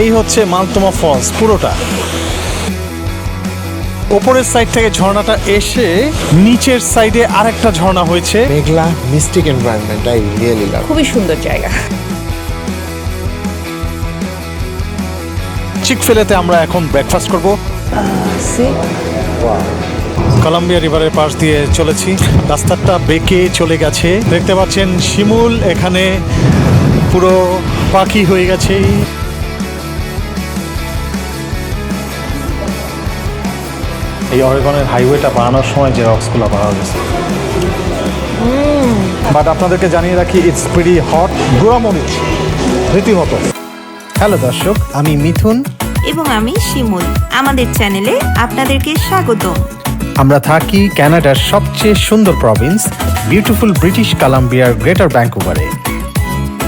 এই হচ্ছে মালতোমা ফলস পুরোটা। ওপরের সাইড থেকে ঝর্ণাটা এসে নিচের সাইডে আরেকটা ঝর্ণা হয়েছে। মেঘলা mystic environment I really love খুবই সুন্দর জায়গা। চিক ফেলেতে আমরা এখন ব্রেকফাস্ট করব। কলম্বিয়া রিভারের পাশ দিয়ে চলেছি। রাস্তাটা বেঁকে চলে গেছে। দেখতে পাচ্ছেন শিমুল এখানে পুরো পাখি হয়ে গেছে। এই অরেগনের হাইওয়েটা বানানোর সময় যে রক্সগুলো বানানো গেছে বাট আপনাদেরকে জানিয়ে রাখি ইটস প্রিটি হট গুড়ামরিচ রীতিমতো। হ্যালো দর্শক আমি মিথুন। এবং আমি শিমুল। আমাদের চ্যানেলে আপনাদেরকে স্বাগত। আমরা থাকি কানাডার সবচেয়ে সুন্দর প্রভিন্স বিউটিফুল ব্রিটিশ কলাম্বিয়ার গ্রেটার ব্যাঙ্কুভারে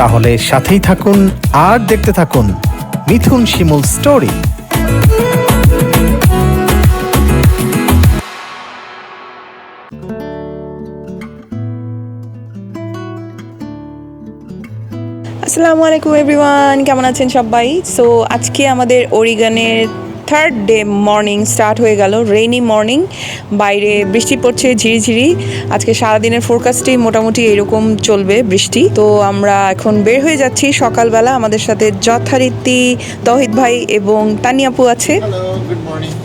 তাহলে সাথেই থাকুন আর দেখতে থাকুন মিথুন শিমুল স্টোরি। আসসালামু আলাইকুম এভরিওয়ান কেমন আছেন সবাই? সো আজকে আমাদের ওরিগানের থার্ড ডে মর্নিং স্টার্ট হয়ে গেল রেইনি মর্নিং বাইরে বৃষ্টি পড়ছে ঝিরিঝিরি। আজকে সারাদিনের ফোরকাস্টেই মোটামুটি এরকম চলবে বৃষ্টি। তো আমরা এখন বের হয়ে যাচ্ছি সকালবেলা। আমাদের সাথে যথারীতি তহিদ ভাই এবং তানিয়াপু আছে।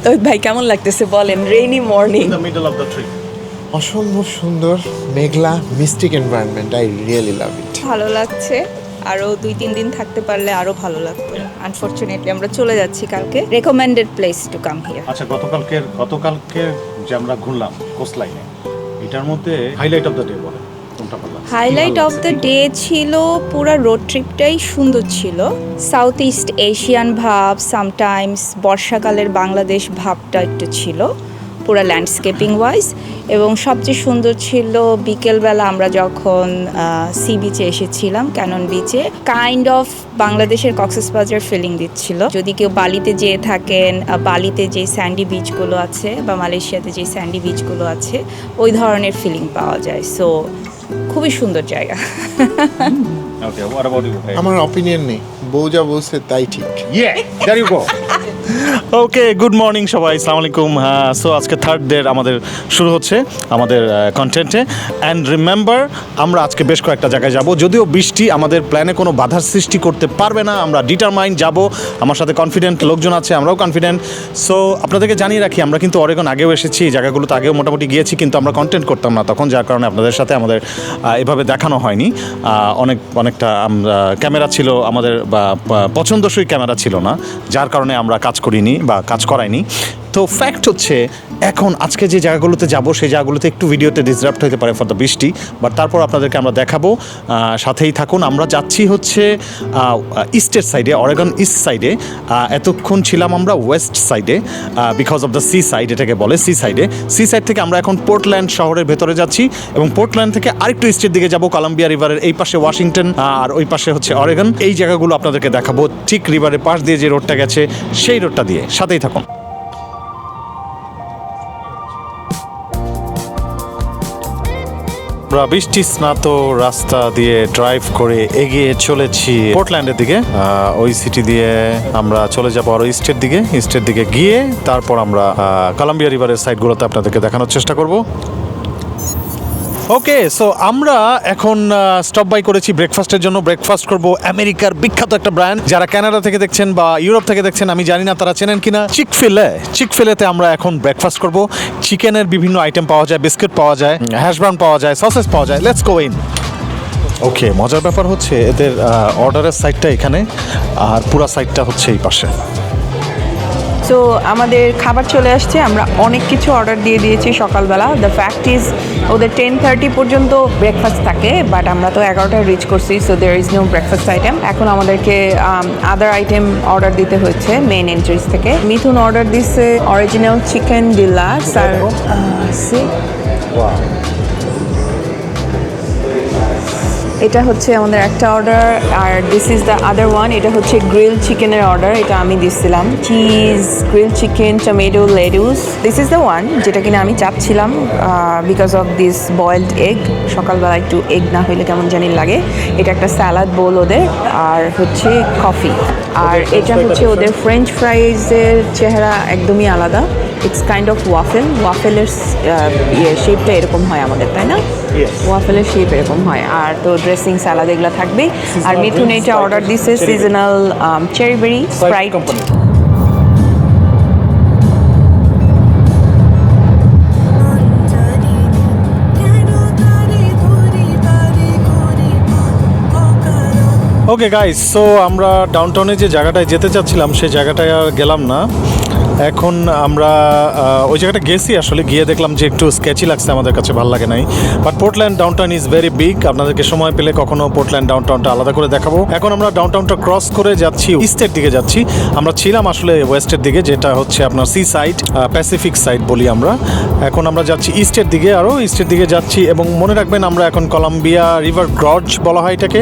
তহিদ ভাই কেমন লাগতেছে বলেন? রেইনি মর্নিং অসম্ভব সুন্দর মেঘলা mystic environment I really love it ভালো লাগছে। আরও দুই তিন দিন থাকতে পারলে আরও ভালো লাগতো। আনফর্চুনেটলি আমরা চলে যাচ্ছি কালকে। Recommended place to come here আচ্ছা গতকালকের গতকালকে যে আমরা ঘুরলাম কোস্ট লাইনে এটার মধ্যে হাইলাইট অফ দ্য ডে বলে কোনটা বললাম? হাইলাইট অফ দ্য ডে ছিল পুরো রোড ট্রিপটাই সুন্দর ছিল। সাউথ ইস্ট এশিয়ান ভাব সামটাইমস বর্ষাকালের বাংলাদেশ ভাবটা একটু ছিল। পুরো ল্যান্ডস্কেপিং ওয়াইজ এবং সবচেয়ে সুন্দর ছিল বিকেলবেলা আমরা যখন সি বিচে এসেছিলাম ক্যানন বিচে কাইন্ড অফ বাংলাদেশের কক্সেস বাজার ফিলিং দিচ্ছিল। যদি কেউ বালিতে যেয়ে থাকেন বালিতে যে স্যান্ডি বিচগুলো আছে বা মালয়েশিয়াতে যে স্যান্ডি বিচগুলো আছে ওই ধরনের ফিলিং পাওয়া যায়। সো খুবই সুন্দর জায়গা। আমার অপিনিয়ন নেই। বউ যা বলছে তাই ঠিক। ইয়ে ওকে গুড মর্নিং সবাই আসসালামু আলাইকুম। হ্যাঁ সো আজকে থার্ড ডে আমাদের শুরু হচ্ছে আমাদের কন্টেন্টে অ্যান্ড রিমেম্বার আমরা আজকে বেশ কয়েকটা জায়গায় যাব। যদিও বৃষ্টি আমাদের প্ল্যানে কোনো বাধার সৃষ্টি করতে পারবে না, আমরা ডিটারমাইন যাব। আমার সাথে কনফিডেন্ট লোকজন আছে, আমরাও কনফিডেন্ট সো আপনাদেরকে জানিয়ে রাখি, আমরা কিন্তু অরেগন আগেও এসেছি জায়গাগুলোতে আগেও মোটামুটি গিয়েছি, কিন্তু আমরা কন্টেন্ট করতাম না। তখন যার কারণে আপনাদের সাথে আমাদের এভাবে দেখানো হয়নি। অনেক, অনেকটা ক্যামেরা ছিল আমাদের পছন্দসই ক্যামেরা ছিল না, যার কারণে আমরা কাজ করিনি বা কাজ করাইনি তো ফ্যাক্ট হচ্ছে, এখন আজকে যে জায়গাগুলোতে যাব, সেই জায়গাগুলোতে একটু ভিডিওতে ডিসরাপ্ট হতে পারে ফর দ্য বৃষ্টি বাট তারপর আপনাদেরকে আমরা দেখাবো। সাথেই থাকুন, আমরা যাচ্ছি হচ্ছে ইস্টের সাইডে অরেগন ইস্ট সাইডে এতক্ষণ ছিলাম আমরা ওয়েস্ট সাইডে because of the sea side এটাকে বলে সি সাইডে সি সাইড থেকে আমরা এখন পোর্টল্যান্ড শহরের ভেতরে যাচ্ছি, এবং পোর্টল্যান্ড থেকে আরেকটু ইস্টের দিকে যাব কলাম্বিয়া রিভারের এই পাশে ওয়াশিংটন আর ওই পাশে হচ্ছে অরেগন এই জায়গাগুলো আপনাদেরকে দেখাবো, ঠিক রিভারের পাশ দিয়ে যে রোডটা গেছে, সেই রোডটা দিয়ে। সাথেই থাকুন। আমরা বৃষ্টি স্নাত রাস্তা দিয়ে ড্রাইভ করে এগিয়ে চলেছি পোর্টল্যান্ডের দিকে। ওই সিটি দিয়ে আমরা চলে যাব আরও ইস্টের দিকে। ইস্টের দিকে গিয়ে তারপর আমরা কলম্বিয়া রিভারের সাইডগুলোতে আপনাদেরকে দেখানোর চেষ্টা করব। ওকে সো আমরা এখন স্টপ বাই করেছি ব্রেকফাস্টের জন্য। ব্রেকফাস্ট করব আমেরিকার বিখ্যাত একটা ব্র্যান্ড যারা কানাডা থেকে দেখছেন বা ইউরোপ থেকে দেখছেন আমি জানি না তারা চেনেন কিনা। চিক ফিলে চিক ফিলেতে আমরা এখন ব্রেকফাস্ট করব। চিকেনের বিভিন্ন আইটেম পাওয়া যায় বিস্কিট পাওয়া যায় হ্যাশব্রাউন পাওয়া যায় সসেস পাওয়া যায়। লেটস গো ইন ওকে মজার ব্যাপার হচ্ছে এদের অর্ডারের সাইডটা এখানে আর পুরা সাইডটা হচ্ছে এই পাশে। সো আমাদের খাবার চলে আসছে। আমরা অনেক কিছু অর্ডার দিয়ে দিয়েছি সকালবেলা। দ্য ফ্যাক্ট ইজ ওদের টেন থার্টি পর্যন্ত ব্রেকফাস্ট থাকে বাট আমরা তো এগারোটায় রিচ করছি so there is no breakfast item এখন আমাদেরকে আদার আইটেম অর্ডার দিতে হচ্ছে মেন এন্ট্রিজ থেকে। মিথুন অর্ডার দিচ্ছে অরিজিনাল চিকেন ডিলাক্স আর সি এটা হচ্ছে আমাদের একটা order R this is the other one এটা হচ্ছে গ্রিল চিকেনের অর্ডার এটা আমি দিচ্ছিলাম cheese grill chicken tomato lettuce this is the one যেটা কিনা আমি চাপছিলাম because of this boiled egg সকালবেলা একটু এগ না হইলে কেমন জানি লাগে। এটা একটা স্যালাড বোল ওদের আর হচ্ছে কফি আর এটা হচ্ছে ওদের ফ্রেঞ্চ ফ্রাইজের চেহারা একদমই আলাদা। ইটস কাইন্ড অফ ওয়াফেল ওয়াফেলের ইয়ে শেপটা এরকম হয় আমাদের তাই না? ওয়াফেলের শেপ এরকম হয়। আর তো ড্রেসিং স্যালাদ এগুলো থাকবে। আর মিথুন এটা অর্ডার দিছে seasonal cherry berry sprite okay guys so আমরা ডাউনটাউনে যে জায়গাটায় যেতে চাচ্ছিলাম সেই জায়গাটায় আর গেলাম না। এখন আমরা ওই জায়গাটা গেছি আসলে, গিয়ে দেখলাম যে একটু স্কেচি লাগছে, আমাদের কাছে ভালো লাগে নাই। But Portland downtown is very big আপনাদেরকে সময় পেলে কখনো পোর্টল্যান্ড ডাউনটাউনটা আলাদা করে দেখাবো। এখন আমরা ডাউনটাউনটা ক্রস করে যাচ্ছি ইস্টের দিকে যাচ্ছি। আমরা ছিলাম আসলে ওয়েস্টের দিকে, যেটা হচ্ছে আপনার সি সাইড প্যাসিফিক সাইড বলি আমরা। এখন আমরা যাচ্ছি ইস্টের দিকে, আরও ইস্টের দিকে যাচ্ছি, এবং মনে রাখবেন আমরা এখন কলাম্বিয়া রিভার গর্জ বলা হয় এটাকে।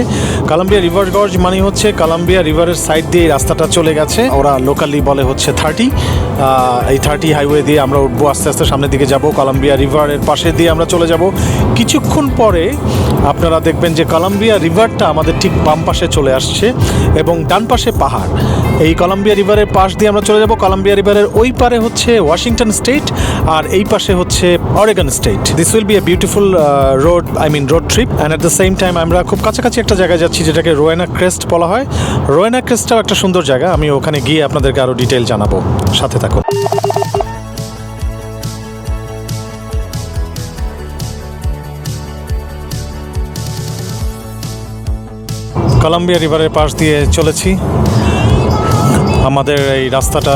কলাম্বিয়া রিভার গর্জ মানে হচ্ছে কলাম্বিয়া রিভারের সাইড দিয়ে রাস্তাটা চলে গেছে। ওরা লোকালি বলে হচ্ছে থার্টি এই থার্টি হাইওয়ে দিয়ে আমরা উঠবো, আস্তে আস্তে সামনের দিকে যাব কলাম্বিয়া রিভারের পাশে দিয়ে আমরা চলে যাব। কিছুক্ষণ পরে আপনারা দেখবেন যে কলাম্বিয়া রিভারটা আমাদের ঠিক বাম পাশে চলে আসছে এবং ডান পাশে পাহাড়। এই কলাম্বিয়া রিভারের পাশ দিয়ে আমরা চলে যাব। কলাম্বিয়া রিভারের ওই পারে হচ্ছে ওয়াশিংটন স্টেট আর এই পাশে হচ্ছে Oregon state this will be a beautiful road I mean road trip and at the same time আমরা খুব কাছাকাছি একটা জায়গায় যাচ্ছি যেটাকে রোয়েনা ক্রেস্ট বলা হয়। রোয়েনা ক্রেস্টটাও একটা সুন্দর জায়গা। আমি ওখানে গিয়ে আপনাদেরকে আরও ডিটেল জানাব। সাথে থাকো কলাম্বিয়া রিভারের পাশ দিয়ে চলেছি। আমাদের এই রাস্তাটা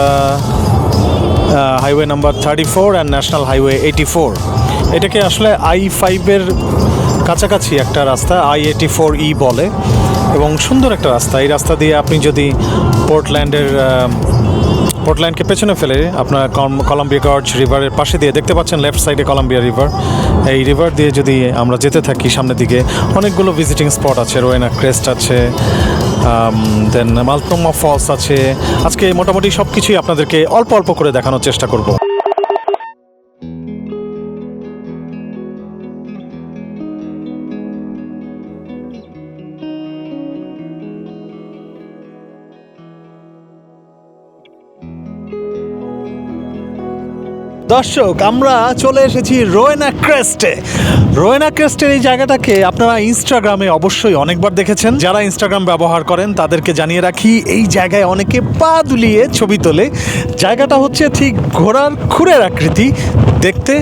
highway number thirty four and national highway eighty four এটাকে আসলে আই ফাইভের কাছাকাছি একটা রাস্তা আই এইটি ফোর ই বলে, এবং সুন্দর একটা রাস্তা। এই রাস্তা দিয়ে আপনি যদি পোর্টল্যান্ডের পোর্টল্যান্ডকে পেছনে ফেলে আপনার কলম্বিয়া গর্জ রিভারের পাশে দিয়ে, দেখতে পাচ্ছেন লেফট সাইডে কলম্বিয়া রিভার এই রিভার দিয়ে যদি আমরা যেতে থাকি সামনের দিকে, অনেকগুলো ভিজিটিং স্পট আছে রোয়েনা ক্রেস্ট আছে দেন মালতোমা ফলস আছে। আজকে মোটামুটি সব কিছুই আপনাদেরকে অল্প অল্প করে দেখানোর চেষ্টা করব। দর্শক, আমরা চলে এসেছি রোয়েনা ক্রেস্টে। রোয়েনা ক্রেস্টের এই জায়গাটাকে আপনারা ইনস্টাগ্রামে অবশ্যই অনেকবার দেখেছেন। যারা ইনস্টাগ্রাম ব্যবহার করেন, তাদেরকে জানিয়ে রাখি, এই জায়গায় অনেকে পা দুলিয়ে ছবি তোলে। জায়গাটা হচ্ছে ঠিক ঘোড়ার খুরের আকৃতি দেখতে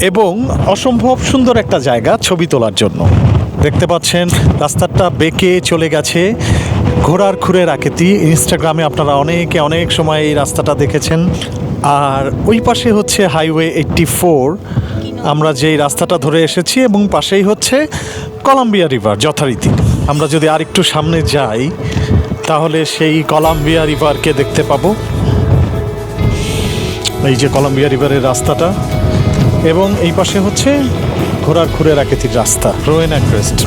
এবং অসম্ভব সুন্দর একটা জায়গা ছবি তোলার জন্য। দেখতে পাচ্ছেন, রাস্তাটা বেঁকে চলে গেছে। ঘোড়ার খুরের আকৃতি। ইনস্টাগ্রামে আপনারা অনেকে অনেক সময় এই রাস্তাটা দেখেছেন। আর ওই পাশে হচ্ছে হাইওয়ে এইট্টি ফোর। আমরা যেই রাস্তাটা ধরে এসেছি এবং পাশেই হচ্ছে কলাম্বিয়া রিভার যথারীতি। আমরা যদি আরেকটু সামনে যাই, তাহলে সেই কলাম্বিয়া রিভারকে দেখতে পাবো। এই যে কলাম্বিয়া রিভারের রাস্তাটা। এবং এই পাশে হচ্ছে ঘোড়ার খুরের আকৃতির রাস্তা Rowena Crest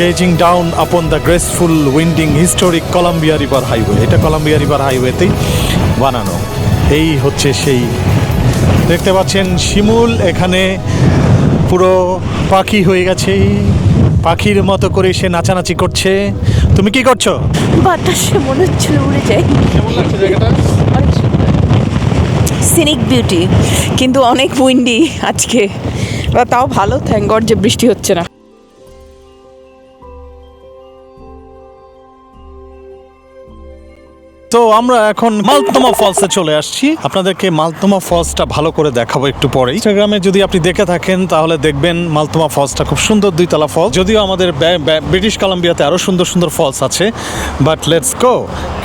gazing down upon the graceful winding historic Columbia River Highway এটা কলাম্বিয়া রিভার হাইওয়েতেই বানানো। এই হচ্ছে সেই। দেখতে পাচ্ছেন শিমুল এখানে পুরো পাখি হয়ে গেছে। পাখির মতো করে সে নাচানাচি করছে। তুমি কি করছ? বাতাসে মনে হচ্ছিল উড়ে যাই। সিনিক বিউটি কিন্তু অনেক উইন্ডি আজকে। তাও ভালো থ্যাংক গড যে বৃষ্টি হচ্ছে না। তো আমরা এখন মালতোমা ফলসে চলে আসছি। আপনাদেরকে মালতোমা ফলসটা ভালো করে দেখাবো একটু পরে। ইনস্টাগ্রামে যদি আপনি দেখে থাকেন, তাহলে দেখবেন মালতোমা ফলসটা খুব সুন্দর দুইতলা ফলস। যদিও আমাদের ব্রিটিশ কলাম্বিয়াতে আরও সুন্দর সুন্দর ফলস আছে। বাট লেটস গো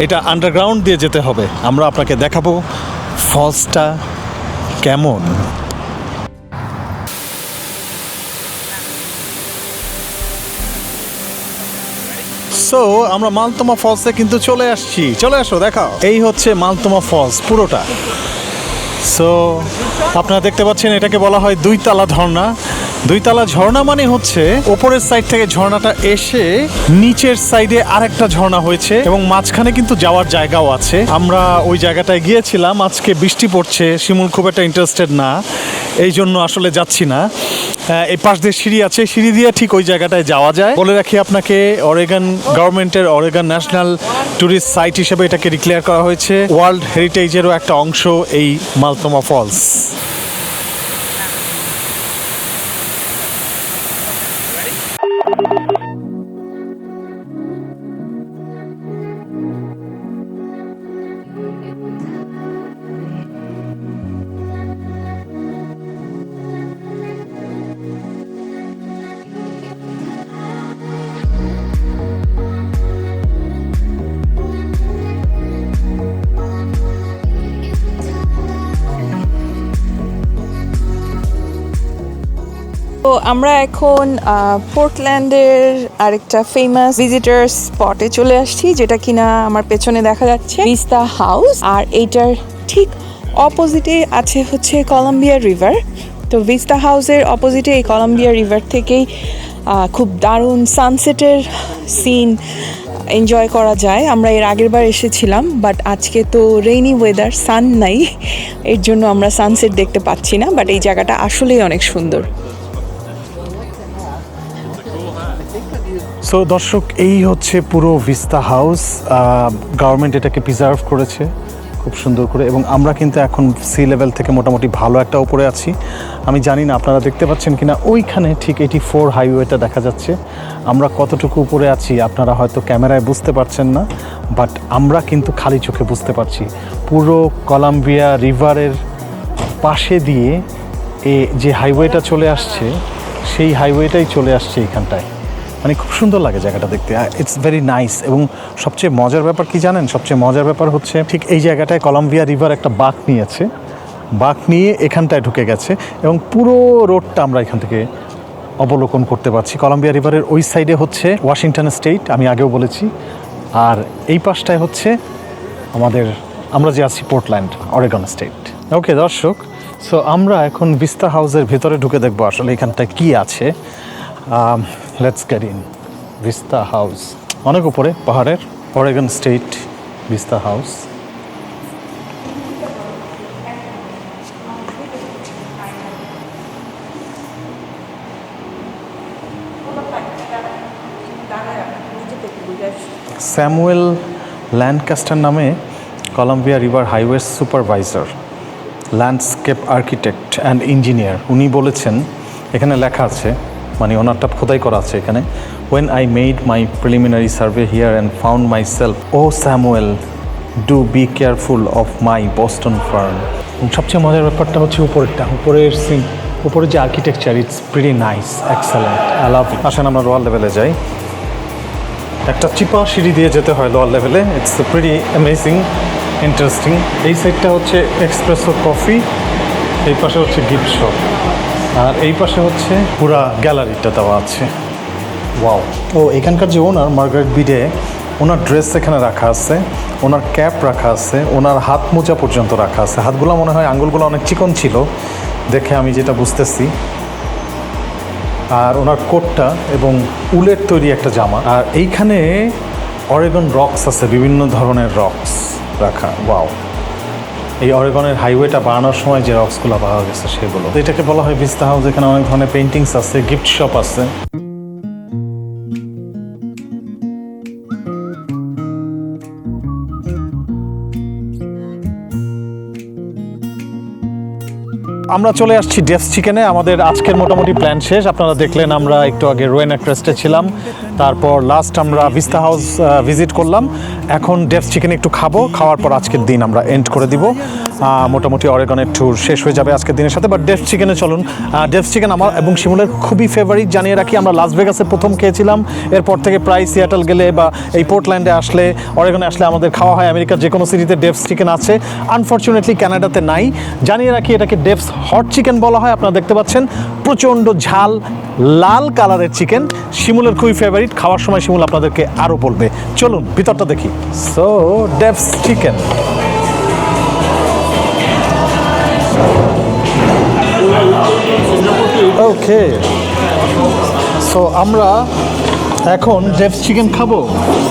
এটা আন্ডারগ্রাউন্ড দিয়ে যেতে হবে। আমরা আপনাকে দেখাবো ফলসটা কেমন। সো আমরা মালতোমা ফলসে কিন্তু চলে আসছি। চলে আসো, দেখাও। এই হচ্ছে মালতোমা ফলস, পুরোটা। সো আপনারা দেখতে পাচ্ছেন, এটাকে বলা হয় দুই তালা ঝর্ণা। দুইতলা ঝর্ণা মানে হচ্ছে ওপরের সাইড থেকে ঝর্ণাটা এসে নিচের সাইডে আরেকটা ঝর্ণা হয়েছে এবং মাঝখানে কিন্তু যাওয়ার জায়গাও আছে। আমরা ওই জায়গাটায় গিয়েছিলাম। আজকে বৃষ্টি পড়ছে। শিমুল খুব একটা ইন্টারেস্টেড না। এই জন্য আসলে যাচ্ছি না। এই পাশ দিয়ে সিঁড়ি আছে। সিঁড়ি দিয়ে ঠিক ওই জায়গাটায় যাওয়া যায়। বলে রাখি আপনাকে অরেগান গভর্নমেন্টের অরেগান ন্যাশনাল ট্যুরিস্ট সাইট হিসেবে এটাকে ডিক্লেয়ার করা হয়েছে। ওয়ার্ল্ড হেরিটেজেরও একটা অংশ এই মালতোমা ফলস আমরা এখন পোর্টল্যান্ডের আরেকটা ফেমাস ভিজিটার স্পটে চলে আসছি, যেটা কিনা আমার পেছনে দেখা যাচ্ছে ভিস্তা হাউস আর এইটার ঠিক অপোজিটে আছে হচ্ছে কলম্বিয়া রিভার তো ভিস্তা হাউসের অপোজিটে এই কলম্বিয়া রিভার থেকেই খুব দারুণ সানসেটের সিন এনজয় করা যায়। আমরা এর আগের বার এসেছিলাম বাট আজকে তো রেইনি ওয়েদার সান নাই। এর জন্য আমরা সানসেট দেখতে পাচ্ছি না বাট এই জায়গাটা আসলেই অনেক সুন্দর। সো দর্শক, এই হচ্ছে পুরো ভিস্তা হাউস গভর্নমেন্ট এটাকে প্রিজার্ভ করেছে, খুব সুন্দর করে, এবং আমরা কিন্তু এখন সি লেভেল থেকে মোটামুটি ভালো একটা উপরে আছি। আমি জানি না আপনারা দেখতে পাচ্ছেন কিনা, ওইখানে ঠিক এটি ফোর হাইওয়েটা দেখা যাচ্ছে। আমরা কতটুকু উপরে আছি আপনারা হয়তো ক্যামেরায় বুঝতে পারছেন না বাট আমরা কিন্তু খালি চোখে বুঝতে পারছি। পুরো কলাম্বিয়া রিভারের পাশে দিয়ে এ যে হাইওয়েটা চলে আসছে, সেই হাইওয়েটাই চলে আসছে এইখানটায় মানে খুব সুন্দর লাগে জায়গাটা দেখতে। ইটস ভেরি নাইস এবং সবচেয়ে মজার ব্যাপার কি জানেন? সবচেয়ে মজার ব্যাপার হচ্ছে ঠিক এই জায়গাটায় কলম্বিয়া রিভার একটা বাঁক নিয়েছে। বাঁক নিয়ে এখানটায় ঢুকে গেছে এবং পুরো রোডটা আমরা এখান থেকে অবলোকন করতে পারছি। কলম্বিয়া রিভারের ওই সাইডে হচ্ছে ওয়াশিংটন স্টেট আমি আগেও বলেছি। আর এই পাশটায় হচ্ছে আমাদের, আমরা যে আছি পোর্টল্যান্ড অরেগন স্টেট ওকে দর্শক সো আমরা এখন বিস্তা হাউসের ভেতরে ঢুকে দেখব আসলে এখানটায় কি আছে। Let's get in Vista House অনেক উপরে, পাহাড়ের Oregon state Vista House Samuel Lancaster নামে Columbia River Highway supervisor landscape architect and engineer উনি বলেছেন, এখানে লেখা আছে মানে ওনারটা খোদাই করা আছে এখানে। When I made my preliminary survey here and found my self O Samuel do be careful of my Boston firm সবচেয়ে মজার ব্যাপারটা হচ্ছে উপরেরটা। উপরের সিন উপরের যে architecture it's pretty nice excellent I love আসেন আমরা রয়্যাল লেভেলে যাই। একটা চিপা সিঁড়ি দিয়ে যেতে হয় লোয়ার লেভেলে ইটস প্রিটি অ্যামেজিং ইন্টারেস্টিং এই সাইডটা হচ্ছে এক্সপ্রেসো কফি এই পাশে হচ্ছে গিফট শপ আর এই পাশে হচ্ছে পুরা গ্যালারিটা দেওয়া আছে। ওয়াও। ও এখানকার যে ওনার মার্গারেট বিডে, ওনার ড্রেস এখানে রাখা আছে, ওনার ক্যাপ রাখা আছে, ওনার হাত মোজা পর্যন্ত রাখা আছে। হাতগুলো মনে হয় আঙ্গুলগুলো অনেক চিকন ছিল, দেখে আমি যেটা বুঝতেছি। আর ওনার কোটটা এবং উলের তৈরি একটা জামা। আর এইখানে অরেগন রক্স আছে, বিভিন্ন ধরনের রক্স রাখা। ওয়াও। এই অরেগনের হাইওয়েটা বানানোর সময় যে রক্সগুলো পাওয়া গেছে সেগুলো। এটাকে বলা হয় ভিস্তা হাউস এখানে অনেক ধরনের পেন্টিংস আছে গিফট শপ আছে। আমরা চলে আসছি ডেফ চিকেনে আমাদের আজকের মোটামুটি প্ল্যান শেষ। আপনারা দেখলেন আমরা একটু আগে রোয়েন ক্রেস্টে ছিলাম। তারপর লাস্ট আমরা ভিস্তা হাউস ভিজিট করলাম। এখন ডেফ চিকেন একটু খাব, খাওয়ার পর আজকের দিন আমরা এন্ড করে দিব। মোটামুটি অরেগনের ট্যুর শেষ হয়ে যাবে আজকের দিনের সাথে বাট ডেফ চিকেনে চলুন। ডেফ চিকেন আমার এবং শিমুলের খুবই ফেভারিট জানিয়ে রাখি, আমরা লাস ভেগাসে প্রথম খেয়েছিলাম। এরপর থেকে প্রায় সিয়াটল গেলে বা এই পোর্টল্যান্ডে আসলে অরেগনে আসলে আমাদের খাওয়া হয়। আমেরিকার যে কোনো সিটিতে ডেফস চিকেন আছে। আনফর্চুনেটলি কানাডাতে নাই। জানিয়ে রাখি, এটাকে ডেফস হট চিকেন বলা হয়, আপনারা দেখতে পাচ্ছেন। প্রচণ্ড ঝাল, লাল কালারের চিকেন শিমুলের খুবই ফেভারিট খাওয়ার সময় শিমুল আপনাদেরকে আরও বলবে। চলুন, ভিতরটা দেখি। So Dave's chicken okay so আমরা এখন ডেফ চিকেন খাব।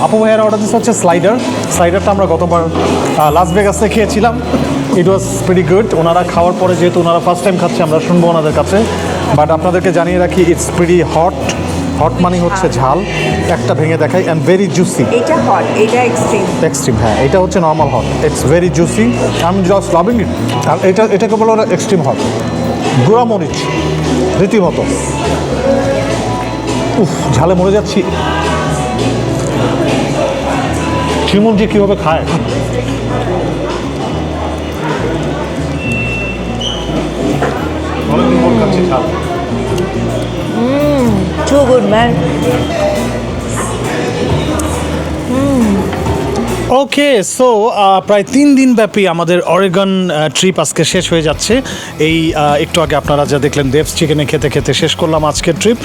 আপু ভাইয়ের অর্ডার দিচ্ছে হচ্ছে স্লাইডার স্লাইডারটা আমরা গতবার লাস ভেগাসে খেয়েছিলাম। ইট ওয়াজ ভেরি গুড ওনারা খাওয়ার পরে যেহেতু ওনারা ফার্স্ট টাইম খাচ্ছে, আমরা শুনব ওনাদের কাছে। বাট আপনাদেরকে জানিয়ে রাখি ইটস প্রিটি হট হট মানে হচ্ছে ঝাল একটা ভেঙে দেখাই অ্যান্ড ভেরি জুসি এটা হট এটা এক্সট্রিম এক্সট্রিম হ্যাঁ এটা হচ্ছে normal hot it's very juicy I am just loving it আর এটা এটাকে বলে এক্সট্রিম হট গুঁড়া মরিচ রীতিমতো। উফ ঝালে মরে যাচ্ছি। শিমুল যে কীভাবে খায়? অনেকদিন পর খাচ্ছি ঝাল। Too good man okay so প্রায় তিন দিন ব্যাপী আমাদের অরেগন ট্রিপ আজকে শেষ হয়ে যাচ্ছে। এই একটু আগে আপনারা যা দেখলেন দেবস চিকেনে খেতে খেতে শেষ করলাম আজকের ট্রিপ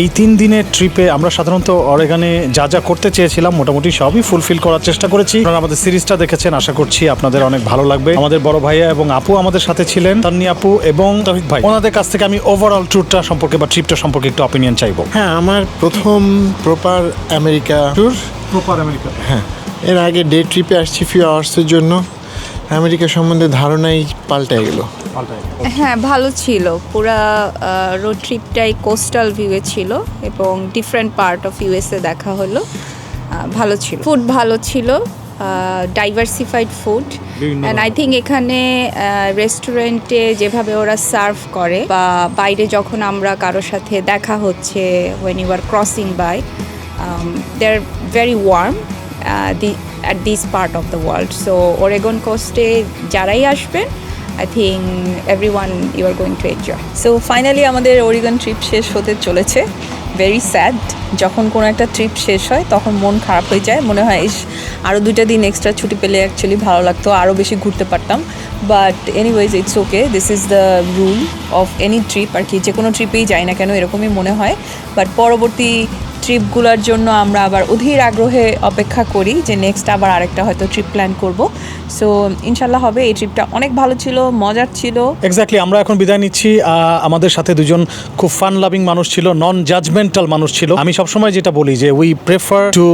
এই তিন দিনের ট্রিপে আমরা সাধারণত অরেগানে যা যা করতে চেয়েছিলাম মোটামুটি সবই ফুলফিল করার চেষ্টা করেছি। আপনারা আমাদের সিরিজটা দেখেছেন আশা করছি আপনাদের অনেক ভালো লাগবে। আমাদের বড় ভাইয়া এবং আপু আমাদের সাথে ছিলেন তান্নি আপু এবং তহিদ ভাই। ওনাদের কাছ থেকে আমি ওভারঅল ট্যুরটা সম্পর্কে বা ট্রিপটা সম্পর্কে একটু অপিনিয়ন চাইব। হ্যাঁ আমার প্রথম proper America tour proper America হ্যাঁ এর আগে ডে ট্রিপে আসছি ফিউ আওয়ার্সের জন্য। আমেরিকা সম্বন্ধে ধারণাই পাল্টে গেল। হ্যাঁ ভালো ছিল। পুরা রোড ট্রিপটাই কোস্টাল ভিউয়ে ছিল এবং ডিফারেন্ট পার্ট অফ ইউএসএ দেখা হলো। ভালো ছিল। ফুড ভালো ছিল। Diversified food and I think এখানে রেস্টুরেন্টে যেভাবে ওরা সার্ভ করে বা বাইরে যখন আমরা কারোর সাথে দেখা হচ্ছে when you are crossing by they are very warm at this part of the world so Oregon কোস্টে যারাই আসবেন, I think everyone you are going to enjoy. So finally আমাদের ওরিগন ট্রিপ শেষ হতে চলেছে। ভেরি স্যাড যখন কোনো একটা trip শেষ হয়, তখন মন খারাপ হয়ে যায়। মনে হয়, ইস আরও দুইটা দিন এক্সট্রা ছুটি পেলে অ্যাকচুয়ালি ভালো লাগতো আরও বেশি ঘুরতে পারতাম। But anyways it's okay this is the rule of any trip আর কি, যে কোনো ট্রিপেই যাই না কেন, এরকমই মনে হয়। বাট পরবর্তী ট্রিপগুলোর জন্য আমরা আবার অধীর আগ্রহে অপেক্ষা করি যে নেক্সট আবার আরেকটা হয়তো ট্রিপ প্ল্যান করব। সো ইনশাল্লাহ হবে। এই ট্রিপটা অনেক ভালো ছিল, মজার ছিল। এক্স্যাক্টলি আমরা এখন বিদায় নিচ্ছি। আমাদের সাথে দুজন খুব ফান লাভিং মানুষ ছিল নন জাজমেন্টাল মানুষ ছিল। আমি সবসময় যেটা বলি যে we prefer to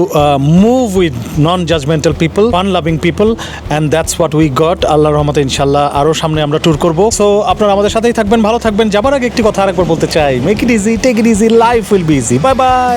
move with non judgmental people fun loving people and that's what we got Allah রহমতে ইনশাল্লাহ আরও সামনে আমরা ট্যুর করব। সো আপনারা আমাদের সাথেই থাকবেন, ভালো থাকবেন। যাবার আগে একটি কথা আরেকবার বলতে চাই। Make it easy take it easy life will be easy bye bye